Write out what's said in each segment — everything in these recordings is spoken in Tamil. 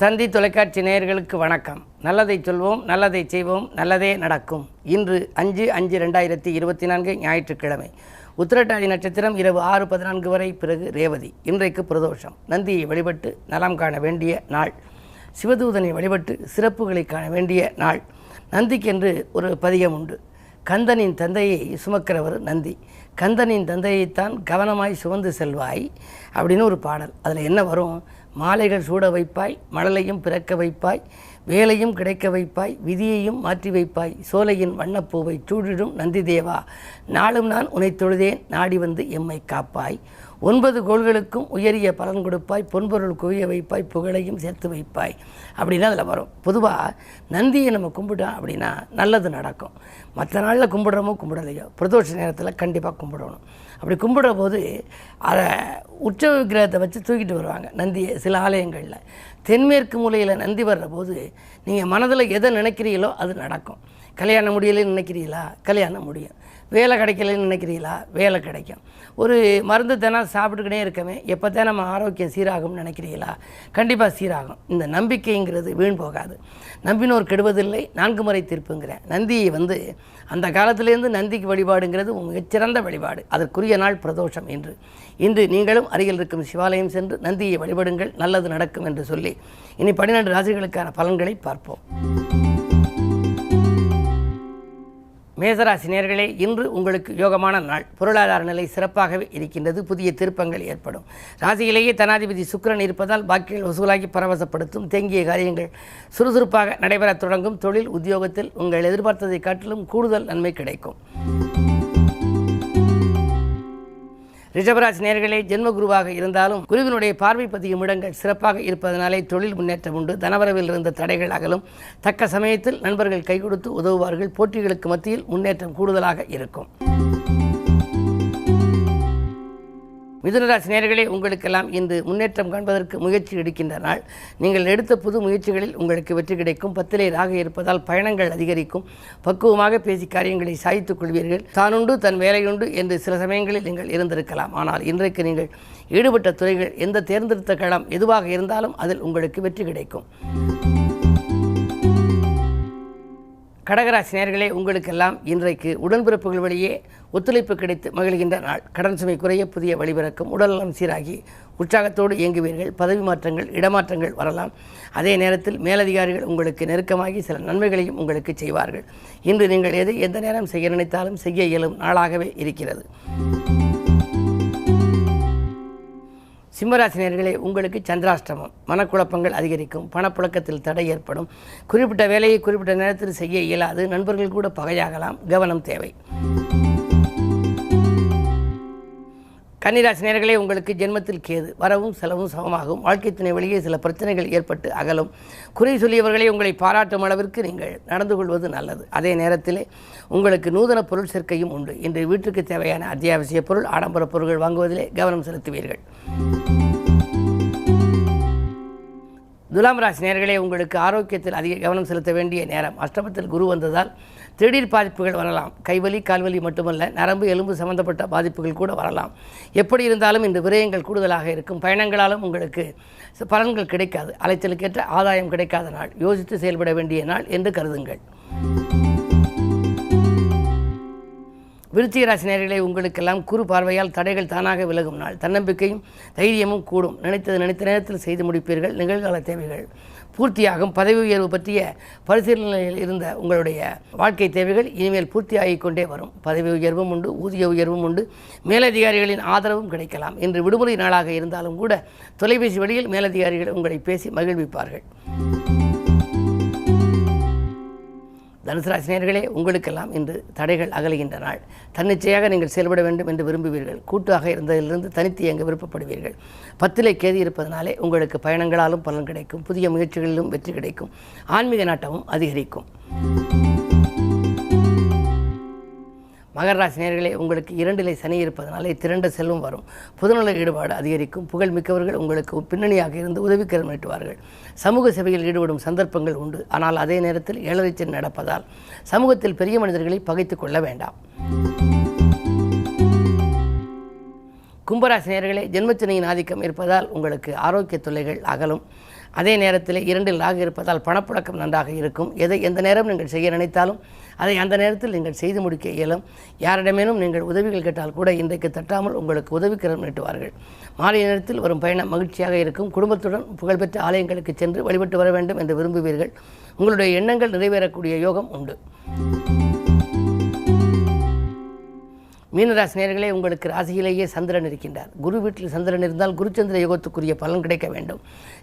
தந்தி தொலைக்காட்சி நேயர்களுக்கு வணக்கம். நல்லதை சொல்வோம் நல்லதை செய்வோம் நல்லதே நடக்கும். இன்று அஞ்சு அஞ்சு ரெண்டாயிரத்தி இருபத்தி நான்கு ஞாயிற்றுக்கிழமை. உத்திரட்டாதி நட்சத்திரம் இரவு ஆறு பதினான்கு வரை பிறகு ரேவதி. இன்றைக்கு பிரதோஷம். நந்தியை வழிபட்டு நலம் காண வேண்டிய நாள். சிவதூதனை வழிபட்டு சிறப்புகளை காண வேண்டிய நாள். நந்திக்கென்று ஒரு பதிகம் உண்டு. கந்தனின் தந்தையை சுமக்கிறவர் நந்தி. கந்தனின் தந்தையைத்தான் கவனமாய் சுமந்து செல்வாய் அப்படின்னு ஒரு பாடல். அதில் என்ன வரும்? மாலைகள் சூட வைப்பாய் மழலையும் பிறக்க வைப்பாய் வேலையும் கிடைக்க வைப்பாய் விதியையும் மாற்றி வைப்பாய் சோலையின் வண்ணப்பூவை சூடிடும் நந்தி தேவா நாளும் நான் உனை தொழுதேன் நாடி வந்து எம்மை காப்பாய். ஒன்பது கோள்களுக்கும் உயரிய பலன் கொடுப்பாய் பொன்பொருள் குவிய வைப்பாய் புகழையும் சேர்த்து வைப்பாய். அப்படின்னா அதில் வரும். பொதுவாக நந்தியை நம்ம கும்பிட்டோம் அப்படின்னா நல்லது நடக்கும். மற்ற நாளில் கும்பிடுறோமோ கும்பிடலையோ. பிரதோஷ நேரத்தில் கண்டிப்பாக கும்பிடணும். அப்படி கும்பிடுற போது அதை உற்சவ விக்கிரகத்தை வச்சு தூக்கிட்டு வருவாங்க நந்தியை சில ஆலயங்களில். தென்மேற்கு மூலையில் நந்தி வர்ற போது நீங்கள் மனதில் எதை நினைக்கிறீங்களோ அது நடக்கும். கல்யாணம் முடியலன்னு நினைக்கிறீங்களா கல்யாணம் முடியும். வேலை கிடைக்கலன்னு நினைக்கிறீங்களா? வேலை கிடைக்கும். ஒரு மருந்து தினம் சாப்பிட்டுக்கிட்டே இருக்கமே எப்போ தான் நம்ம ஆரோக்கியம் சீராகும்னு நினைக்கிறீங்களா? கண்டிப்பாக சீராகும். இந்த நம்பிக்கைங்கிறது வீண் போகாது. நம்பினோர் கெடுவதில்லை நான்கு முறை தீர்ப்புங்கிறேன். நந்தியை வந்து அந்த காலத்திலேருந்து நந்திக்கு வழிபாடுங்கிறது மிகச்சிறந்த வழிபாடு. அதற்குரிய நாள் பிரதோஷம் என்று இன்று நீங்களும் அருகில் இருக்கும் சிவாலயம் சென்று நந்தியை வழிபடுங்கள் நல்லது நடக்கும் என்று சொல்லி இனி பன்னிரண்டு ராசிகளுக்கான பலன்களை பார்ப்போம். மேசராசி நேர்களே இன்று உங்களுக்கு யோகமான நாள். பொருளாதார நிலை சிறப்பாகவே இருக்கின்றது. புதிய திருப்பங்கள் ஏற்படும். ராசியிலேயே தனாதிபதி சுக்கிரன் இருப்பதால் பாக்கிகள் வசூலாகி பரவசப்படுத்தும். தேங்கிய காரியங்கள் சுறுசுறுப்பாக நடைபெறத் தொடங்கும். தொழில் உத்தியோகத்தில் உங்கள் எதிர்பார்த்ததை காட்டிலும் கூடுதல் நன்மை கிடைக்கும். ரிஷபராசி நேர்களே ஜென்மகுருவாக இருந்தாலும் குருவினுடைய பார்வை பதியும் இடங்கள் சிறப்பாக இருப்பதனாலே தொழில் முன்னேற்றம் உண்டு. தனவரவில் இருந்த தடைகள் அகலும். தக்க சமயத்தில் நண்பர்கள் கை கொடுத்து உதவுவார்கள். போட்டிகளுக்கு மத்தியில் முன்னேற்றம் கூடுதலாக இருக்கும். மிதுனராசி நேர்களே உங்களுக்கெல்லாம் இன்று முன்னேற்றம் காண்பதற்கு முயற்சி எடுக்கின்ற நாள். நீங்கள் எடுத்த புது முயற்சிகளில் உங்களுக்கு வெற்றி கிடைக்கும். பத்திலே ராக இருப்பதால் பயணங்கள் அதிகரிக்கும். பக்குவமாக பேசி காரியங்களை சாய்த்துக் கொள்வீர்கள். தானுண்டு தன் வேலையுண்டு என்று சில சமயங்களில் நீங்கள் இருந்திருக்கலாம். ஆனால் இன்றைக்கு நீங்கள் ஈடுபட்ட துறைகள் எந்த தேர்ந்தெடுத்த களம் எதுவாக இருந்தாலும் அதில் உங்களுக்கு வெற்றி கிடைக்கும். கடகராசி நேர்களே உங்களுக்கெல்லாம் இன்றைக்கு உடன்பிறப்புகள் வழியே ஒத்துழைப்பு கிடைத்து மகிழ்கின்ற நாள். கடன் சுமை குறைய புதிய வழிபிறக்கும் உடல்நலம் சீராகி உற்சாகத்தோடு இயங்குவீர்கள். பதவி மாற்றங்கள் இடமாற்றங்கள் வரலாம். அதே நேரத்தில் மேலதிகாரிகள் உங்களுக்கு நெருக்கமாகி சில நன்மைகளையும் உங்களுக்கு செய்வார்கள். இன்று நீங்கள் எது எந்த நேரம் செய்ய நினைத்தாலும் செய்ய இயலும் நாளாகவே இருக்கிறது. சிம்மராசினியர்களே உங்களுக்கு சந்திராஷ்டமம். மனக்குழப்பங்கள் அதிகரிக்கும் பணப்புழக்கத்தில் தடை ஏற்படும். குறிப்பிட்ட வேலையை குறிப்பிட்ட நேரத்தில் செய்ய இயலாது. நண்பர்கள் கூட பகையாகலாம். கவனம் தேவை. கன்னிராசி நேர்களே உங்களுக்கு ஜென்மத்தில் கேது. வரவும் செலவும் சமமாகும். வாழ்க்கை துணை வழியே சில பிரச்சனைகள் ஏற்பட்டு அகலும். குறை சொல்லியவர்களை உங்களை பாராட்டும் அளவிற்கு நீங்கள் நடந்து கொள்வது நல்லது. அதே நேரத்திலே உங்களுக்கு நூதன பொருள் சேர்க்கையும் உண்டு. இன்று வீட்டுக்கு தேவையான அத்தியாவசிய பொருள் ஆடம்பர பொருட்கள் வாங்குவதிலே கவனம் செலுத்துவீர்கள். துலாம் ராசி நேர்களே உங்களுக்கு ஆரோக்கியத்தில் அதிக கவனம் செலுத்த வேண்டிய நேரம். அஷ்டமத்தில் குரு வந்ததால் திடீர் பாதிப்புகள் வரலாம். கைவலி கால்வலி மட்டுமல்ல நரம்பு எலும்பு சம்பந்தப்பட்ட பாதிப்புகள் கூட வரலாம். எப்படி இருந்தாலும் இந்த விரயங்கள் கூடுதலாக இருக்கும். பயணங்களாலும் உங்களுக்கு பலன்கள் கிடைக்காது. அலைச்சலுக்கேற்ற ஆதாயம் கிடைக்காத நாள். யோசித்து செயல்பட வேண்டிய நாள் என்று கருதுங்கள். விருச்சிக நேர்களை உங்களுக்கெல்லாம் குறு பார்வையால் தடைகள் தானாக விலகும் நாள். தன்னம்பிக்கையும் தைரியமும் கூடும். நினைத்தது நினைத்த நேரத்தில் செய்து முடிப்பீர்கள். நிகழ்கால தேவைகள் பூர்த்தியாகும். பதவி உயர்வு பற்றிய பரிசீலனையில் இருந்த உங்களுடைய வாழ்க்கை தேவைகள் இனிமேல் பூர்த்தியாகிக் கொண்டே வரும். பதவி உயர்வும் உண்டு ஊதிய உயர்வும் உண்டு. மேலதிகாரிகளின் ஆதரவும் கிடைக்கலாம். இன்று விடுமுறை நாளாக இருந்தாலும் கூட தொலைபேசி வழியில் மேலதிகாரிகள் உங்களை பேசி மகிழ்விப்பார்கள். தனுசு ராசினியர்களே உங்களுக்கெல்லாம் இன்று தடைகள் அகலுகின்ற நாள். தன்னிச்சையாக நீங்கள் செயல்பட வேண்டும் என்று விரும்புவீர்கள். கூட்டாக இருந்ததிலிருந்து தனித்து இயங்க விருப்பப்படுவீர்கள். பத்திலே கேதி இருப்பதனாலே உங்களுக்கு பயணங்களாலும் பலன் கிடைக்கும் புதிய முயற்சிகளிலும் வெற்றி கிடைக்கும். ஆன்மீக நாட்டமும் அதிகரிக்கும். மகராசி ராசினியர்களே உங்களுக்கு இரண்டிலே சனி இருப்பதனாலே திரண்ட செல்வம் வரும். புதுநல ஈடுபாடு அதிகரிக்கும். புகழ் மிக்கவர்கள் உங்களுக்கு பின்னணியாக இருந்து உதவிக்கரம் நீட்டுவார்கள். சமூக சேவையில் ஈடுபடும் சந்தர்ப்பங்கள் உண்டு. ஆனால் அதே நேரத்தில் ஏழரைச்சல் நடப்பதால் சமூகத்தில் பெரிய மனிதர்களை பகைத்துக் கொள்ள வேண்டாம். கும்பராசி நேயர்களே ஜென்மச்சனியின் ஆதிக்கம் இருப்பதால் உங்களுக்கு ஆரோக்கிய தொல்லைகள் அகலும். அதே நேரத்தில் இரண்டில் ராகு இருப்பதால் பணப்புழக்கம் நன்றாக இருக்கும். எதை எந்த நேரம் நீங்கள் செய்ய நினைத்தாலும் அதை அந்த நேரத்தில் நீங்கள் செய்து முடிக்க இயலும். யாரிடமேனும் நீங்கள் உதவிகள் கேட்டால் கூட இன்றைக்கு தட்டாமல் உங்களுக்கு உதவிக்கரம் நீட்டுவார்கள். மாலை நேரத்தில் வரும் பயணம் மகிழ்ச்சியாக இருக்கும். குடும்பத்துடன் புகழ்பெற்ற ஆலயங்களுக்கு சென்று வழிபட்டு வர வேண்டும் என்று விரும்புவீர்கள். உங்களுடைய எண்ணங்கள் நிறைவேறக்கூடிய யோகம் உண்டு. மீனராசி நேர்களே உங்களுக்கு ராசியிலேயே சந்திரன் இருக்கின்றார். குரு வீட்டில் சந்திரன் இருந்தால் குருச்சந்திர யோகத்துக்குரிய பலன் கிடைக்க வேண்டும்.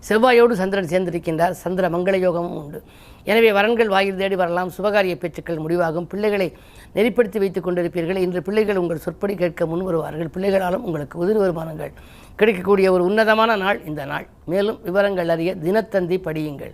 செவ்வாயோடு சந்திரன் சேர்ந்திருக்கின்றார். சந்திர மங்கள யோகமும் உண்டு. எனவே வரன்கள் வாயில் தேடி வரலாம். சுபகாரிய பேச்சுக்கள் முடிவாகும். பிள்ளைகளை நெறிப்படுத்தி வைத்துக் கொண்டிருப்பீர்கள். இன்று பிள்ளைகள் உங்கள் சொற்படி கேட்க முன் வருவார்கள். பிள்ளைகளாலும் உங்களுக்கு உதிரி வருமானங்கள் கிடைக்கக்கூடிய ஒரு உன்னதமான நாள் இந்த நாள். மேலும் விவரங்கள் அறிய தினத்தந்தி படியுங்கள்.